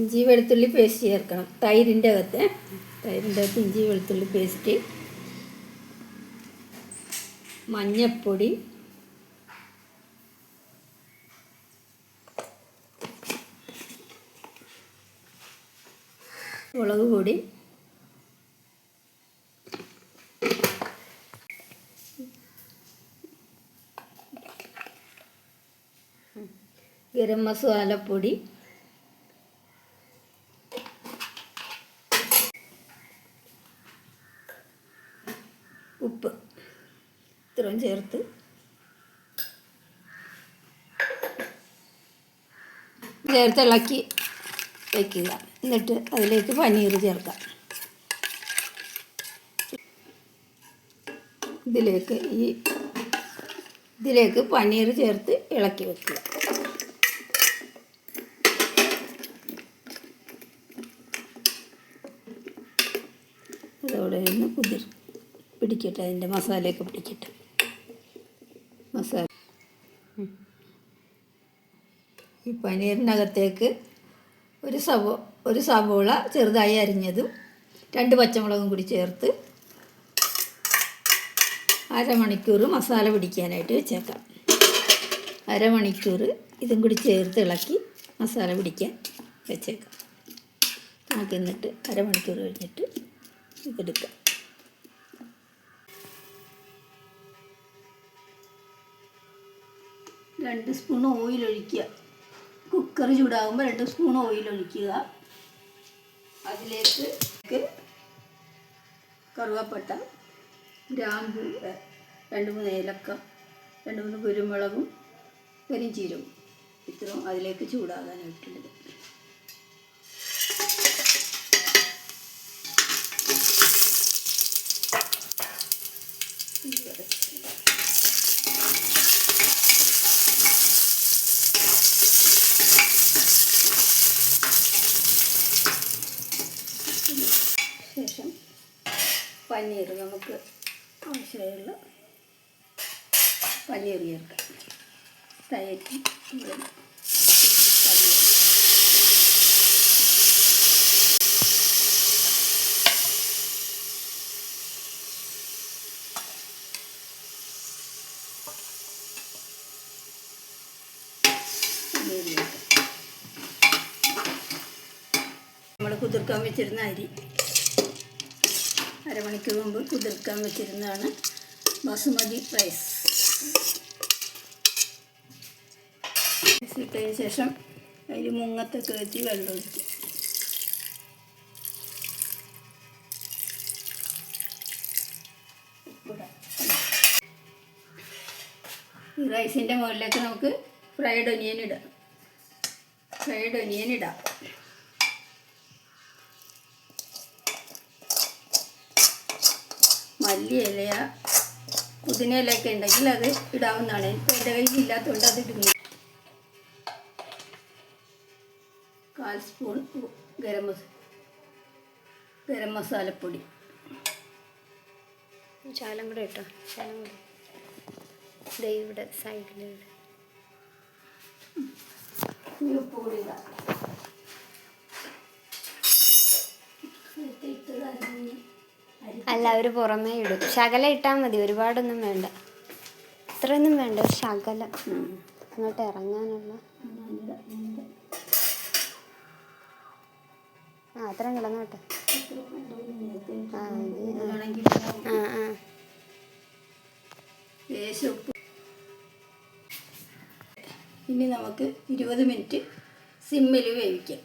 ഇഞ്ചി വെളുത്തുള്ളി പേസ്റ്റ് ചേർക്കണം. തൈരിന്റെ അകത്ത്. തൈരിന്റെ അകത്ത് ഇഞ്ചി വെളുത്തുള്ളി പേസ്റ്റ് മഞ്ഞപ്പൊടി. മുളക് പൊടി. ഗരം മസാലപ്പൊടി ഉപ്പ്. ഇത്രയും ചേർത്ത്. ചേർത്ത് ഇളക്കി വയ്ക്കുക എന്നിട്ട് അതിലേക്ക് പനീർ ചേർക്കാം ഇതിലേക്ക് ഈ ഇതിലേക്ക് പനീർ ചേർത്ത് ഇളക്കി വെക്കുക. അതോടെ ഒന്ന് കുതിർ പിടിക്കട്ടെ അതിന്റെ മസാലയൊക്കെ പിടിക്കട്ടെ. മസാല. ഈ പനീറിനകത്തേക്ക് ഒരു സവോ ഒരു സവോള ചെറുതായി അരിഞ്ഞതും രണ്ട് പച്ചമുളകും കൂടി ചേർത്ത് അരമണിക്കൂർ മസാല പിടിക്കാനായിട്ട് വെച്ചേക്കാം. അരമണിക്കൂർ ഇതും കൂടി ചേർത്ത് ഇളക്കി മസാല പിടിക്കാൻ വെച്ചേക്കാം. നമുക്ക് എന്നിട്ട് അരമണിക്കൂർ കഴിഞ്ഞിട്ട് ഇതെടുക്കാം. രണ്ട് സ്പൂൺ ഓയിൽ ഒഴിക്കുക. കുക്കർ ചൂടാകുമ്പോൾ രണ്ട് സ്പൂൺ ഓയിൽ ഒഴിക്കുക. അതിലേക്ക് കറുവപ്പട്ട ഗ്രാമ്പു രണ്ട് മൂന്ന് ഏലക്ക രണ്ട് മൂന്ന് കുരുമുളകും കരിഞ്ചീരവും ഇത്രയും അതിലേക്ക് ചൂടാകാനായിട്ടുള്ളത് ശേഷം പനീർ നമുക്ക് ആവശ്യമുള്ള പനീർ ചേർക്കാം. ചേർക്കാം. നമ്മൾ കുതിർക്കാൻ വെച്ചിരുന്ന അരി അരമണിക്കൂർ മുമ്പ് കുതിർക്കാൻ വെച്ചിരുന്നതാണ് ബസുമതി റൈസ്. ഇട്ടതിന് ശേഷം അതിൽ മുങ്ങത്തൊക്കെ വെച്ച് വെള്ളം ഒഴിക്കും. റൈസിന്റെ മുകളിലേക്ക് നമുക്ക് ഫ്രൈഡ് ഒനിയൻ ഇടാം. ഫ്രൈഡ് ഒനിയൻ ഇടാം. മല്ലി ഇലയ പുതിന ഇലയൊക്കെ ഉണ്ടെങ്കിൽ അത് ഇടാവുന്നതാണ്. എന്റെ കയ്യിൽ ഇല്ലാത്തതുകൊണ്ട് അത് ഇടുന്നു കാൽ സ്പൂൺ ഗരം മസ ഗരം മസാലപ്പൊടി. ശാലം കൂടെ കേട്ടോ ശാലം കൂടെ. ദേ ഇവിടെ സൈഡിലുണ്ട് ഉപ്പ് കൂടി അല്ല അവർ പുറമേ ഇടും. ശകലം ഇട്ടാൽ മതി. ഒരുപാടൊന്നും വേണ്ട. ഇത്രയൊന്നും വേണ്ട. ശകല. അങ്ങോട്ട് ഇറങ്ങാനുള്ള. ആ അത്രയും കിടന്നോട്ടെ ഇനി നമുക്ക് ഇരുപത് മിനിറ്റ് സിമ്മിൽ വേവിക്കാം.